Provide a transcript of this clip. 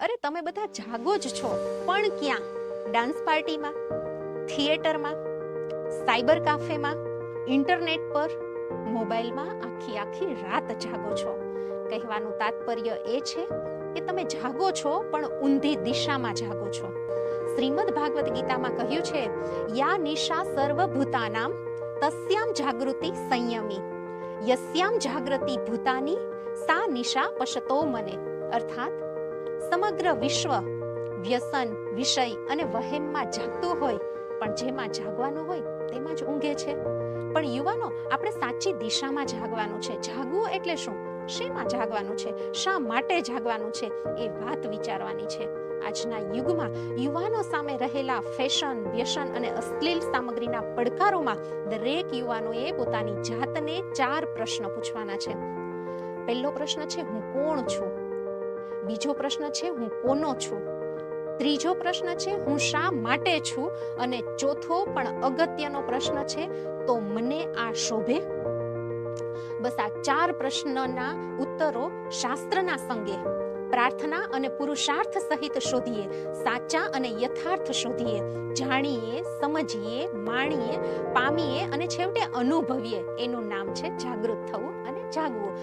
અરે, તમે બધા જાગો જ છો. પણ ક્યાં? ડાન્સ પાર્ટીમાં? થિયેટરમાં? સાયબર કાફેમાં? ઇન્ટરનેટ પર? મોબાઈલમાં? આખી આખી રાત જાગો છો. કહેવાનું તાત્પર્ય એ છે કે તમે જાગો છો, પણ ઊંધી દિશામાં જાગો છો. શ્રીમદ ભાગવત ગીતામાં કહ્યું છે, યા નિશા સર્વભૂતાનામ તસ્યામ જાગૃતિ સંયમી. યસ્યામ જાગૃતિ ભૂતાની, સા નિશા પશતો મને. અર્થાત સમગ્ર વિશ્વ વ્યસન, વિષય અને વહેમમાં જાગતું હોય, પણ જેમાં જાગવાનું હોય તેમાં જ ઊંઘે છે. પણ યુવાનો, આપણે સાચી દિશામાં જાગવાનું છે. જાગવું એટલે શું? શેમાં જાગવાનું છે? શા માટે જાગવાનું છે? એ વાત વિચારવાની છે. આજના યુગમાં યુવાનો સામે રહેલા ફેશન, વ્યસન અને અશ્લીલ સામગ્રીના પડકારોમાં દરેક યુવાનોએ પોતાની જાતને ચાર પ્રશ્ન પૂછવાના છે. પહેલો પ્રશ્ન છે, હું કોણ છું? બીજો પ્રશ્ન છે, હું કોનો છું? ત્રીજો પ્રશ્ન છે, હું શા માટે છું? અને ચોથો પણ અગત્યનો પ્રશ્ન છે, તો મને આ શોભે? બસ આ ચાર પ્રશ્નના ઉત્તરો શાસ્ત્રના સંગે. પ્રાર્થના અને પુરુષાર્થ સહિત શોધીએ, સાચા અને યથાર્થ શોધીએ, જાણીએ, સમજીએ, માણીએ, પામીએ અને છેવટે અનુભવીએ. એનું નામ છે, જાગૃત થવું અને જાગવું.